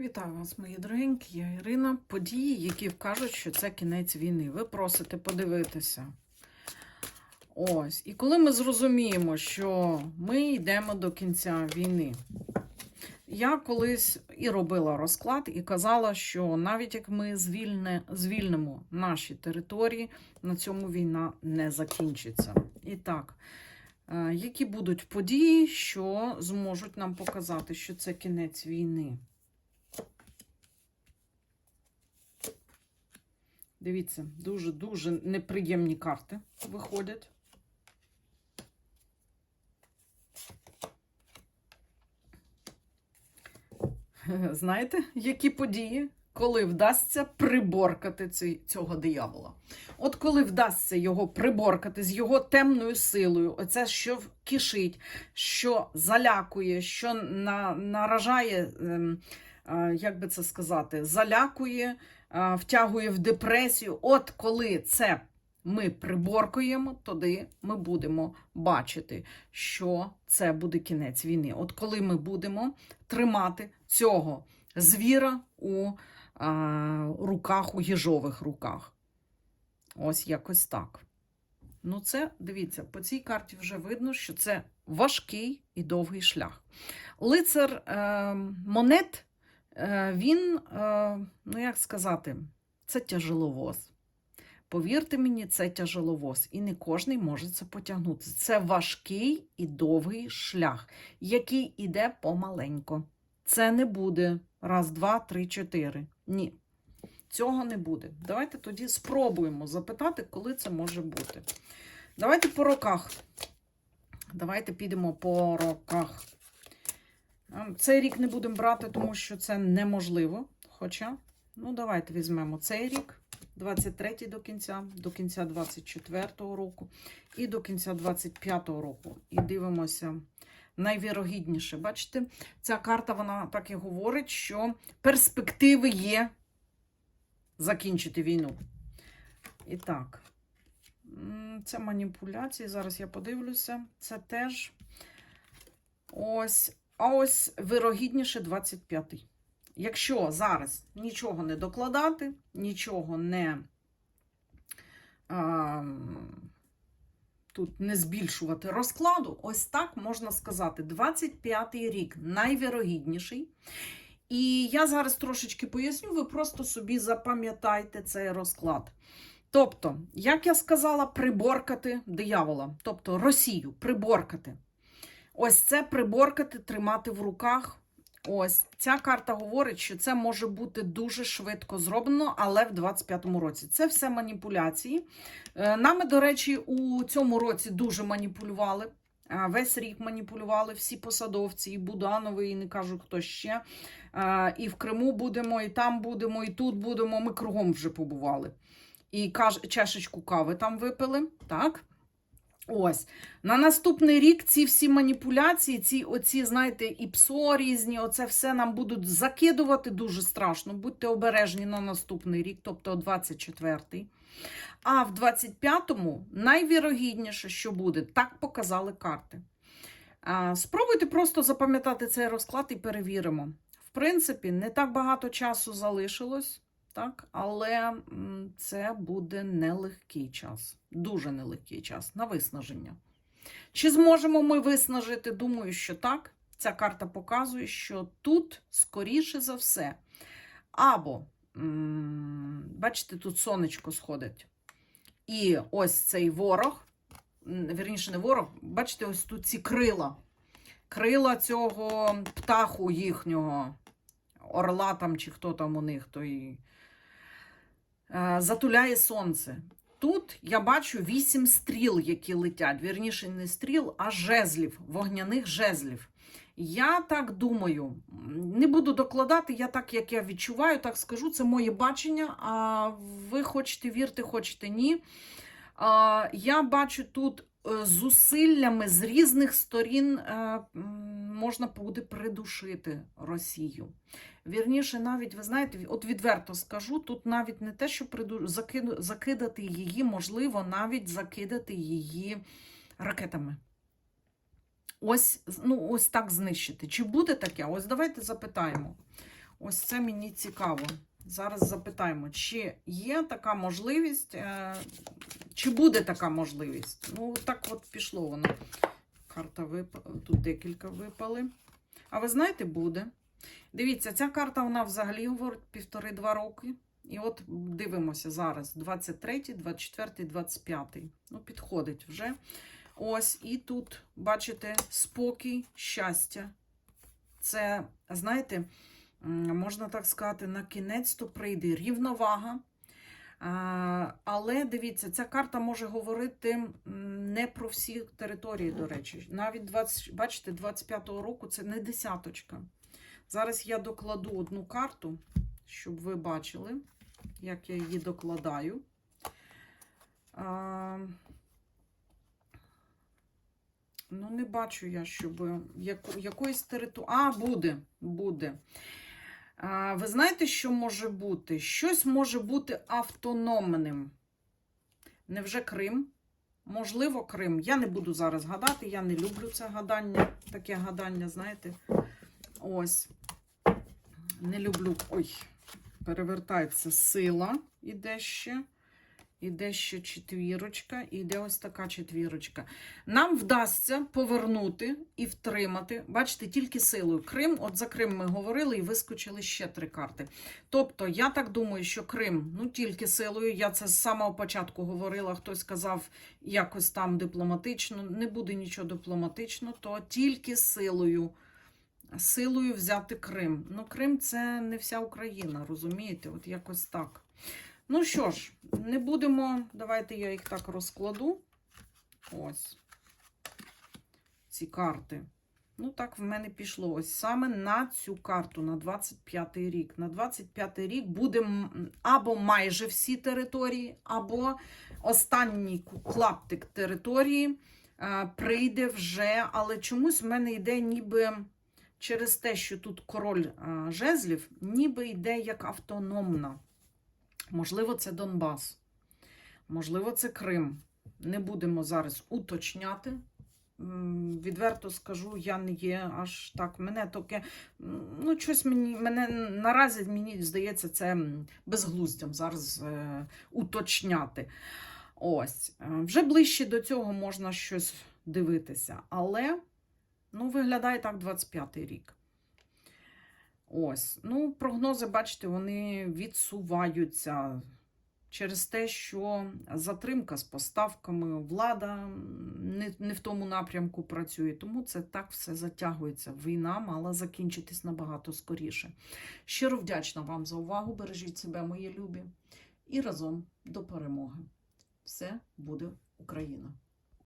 Вітаю вас, мої дорогенькі, я Ірина. Події, які вкажуть, що це кінець війни. Ви просите подивитися. Ось. І коли ми зрозуміємо, що ми йдемо до кінця війни, я колись і робила розклад і казала, що навіть як ми звільне, звільнимо наші території, на цьому війна не закінчиться. І так, е, які будуть події, що зможуть нам показати, що це кінець війни? Дивіться, дуже-дуже неприємні карти виходять. Знаєте, які події, коли вдасться приборкати цього диявола? От коли вдасться його приборкати з його темною силою, оце, що кишить, що залякує, що на, наражає, ем, як би це сказати, залякує, е, втягує в депресію. От коли це ми приборкуємо, тоді ми будемо бачити, що це буде кінець війни. От коли ми будемо тримати цього звіра у руках, у їжових руках. Ось якось так. Ну, це, дивіться, по цій карті вже видно, що це важкий і довгий шлях. Лицар е, монет, е, він, е, ну як сказати, це тяжеловоз. Повірте мені, це тяжеловоз, і не кожний може це потягнути. Це важкий і довгий шлях, який іде помаленько. Це не буде раз, два, три, чотири. Ні. Цього не буде. Давайте тоді спробуємо запитати, коли це може бути. Давайте по роках. Давайте підемо по роках. Цей рік не будемо брати, тому що це неможливо. Хоча, ну, давайте візьмемо цей рік, 23 до кінця, до кінця 24-го року і до кінця 25-го року. І дивимося найвірогідніше. Бачите, ця карта вона так і говорить, що перспективи є закінчити війну. І так, це маніпуляції. Зараз я подивлюся. Це теж ось. А ось вирогідніше 25-й. Якщо зараз нічого не докладати, нічого не а, тут не збільшувати розкладу, ось так можна сказати, 25-й рік найвірогідніший. І я зараз трошечки поясню, ви просто собі запам'ятайте цей розклад. Тобто, як я сказала, приборкати диявола, тобто Росію, приборкати. Ось це приборкати, тримати в руках. Ось ця карта говорить, що це може бути дуже швидко зроблено, але в 25-му році. Це все маніпуляції. Е, Нами, до речі, у цьому році дуже маніпулювали. Е, Весь рік маніпулювали всі посадовці, і Буданови, і не кажу хто ще. Е, І в Криму будемо, і там будемо, і тут будемо. Ми кругом вже побували. І чашечку кави там випили. Так. Ось. На наступний рік ці всі маніпуляції, ці оці, знаєте, і ПСО різні, оце все нам будуть закидувати дуже страшно. Будьте обережні на наступний рік, тобто 24-й. А в 25-му найвірогідніше, що буде, так показали карти. Спробуйте просто запам'ятати цей розклад і перевіримо. В принципі, не так багато часу залишилось, так? але це буде нелегкий час, дуже нелегкий час на виснаження. Чи зможемо ми виснажити? Думаю, що так. Ця карта показує, що тут, скоріше за все, або, бачите, тут сонечко сходить. І ось цей ворог, вірніше, не ворог, бачите, ось тут ці крила. Крила цього птаху їхнього, орла там, чи хто там у них, той затуляє сонце. Тут я бачу вісім стріл, які летять. Вірніше, не стріл, а жезлів, вогняних жезлів. Я так думаю, не буду докладати, я так, як я відчуваю, так скажу, це моє бачення. А ви хочете вірте, хочете ні. Я бачу тут е, зусиллями з різних сторін е, можна буде придушити Росію. Вірніше, навіть, ви знаєте, от відверто скажу, тут навіть не те, що приду... закидати її, можливо, навіть закидати її ракетами. Ось, ну, ось так знищити. Чи буде таке? Ось давайте запитаємо. Ось це мені цікаво. Зараз запитаємо, чи є така можливість, е, чи буде така можливість. Ну, так от пішло воно. Карта випала, тут декілька випали. А ви знаєте, буде. Дивіться, ця карта вона взагалі говорить півтори-два роки. І от дивимося зараз: 23, 24, 25. Ну, підходить вже. Ось, і тут, бачите, спокій, щастя. Це, знаєте, можна так сказати, на кінець то прийде рівновага. Але дивіться, ця карта може говорити не про всі території, до речі. Навіть 20, бачите, 25-го року це не десяточка. Зараз я докладу одну карту, щоб ви бачили, як я її докладаю. Ну, не бачу я, щоб яку, якоїсь території. А, буде, буде. Ви знаєте, що може бути? Щось може бути автономним. Невже Крим? Можливо, Крим. Я не буду зараз гадати, я не люблю це гадання, таке гадання, знаєте. Ось. Не люблю. Ой, перевертається сила, іде ще. Іде ще четвірочка, і йде ось така четвірочка. Нам вдасться повернути і втримати, бачите, тільки силою. Крим, от за Крим ми говорили і вискочили ще три карти. Тобто, я так думаю, що Крим, ну тільки силою. Я це з самого початку говорила. Хтось сказав якось там дипломатично. Не буде нічого дипломатично, то тільки силою. Силою взяти Крим. Ну, Крим це не вся Україна, розумієте? От якось так. Ну що ж, не будемо. Давайте я їх так розкладу. Ось ці карти. Ну, так в мене пішло. Ось саме на цю карту, на 25-й рік. На 25-й рік буде або майже всі території, або останній клаптик території е, прийде вже. Але чомусь в мене йде ніби через те, що тут король е, жезлів, ніби йде як автономна. Можливо, це Донбас, можливо, це Крим. Не будемо зараз уточняти. Відверто скажу, я не є аж так. Мене таке, ну, щось мені, мене наразі мені здається, це безглуздям зараз е, уточняти. Ось, е, вже ближче до цього можна щось дивитися, але ну, виглядає так 25-й рік. Ось, ну, прогнози, бачите, вони відсуваються через те, що затримка з поставками, влада не, не в тому напрямку працює. Тому це так все затягується. Війна мала закінчитись набагато скоріше. Щиро вдячна вам за увагу. Бережіть себе, мої любі, і разом до перемоги. Все буде Україна!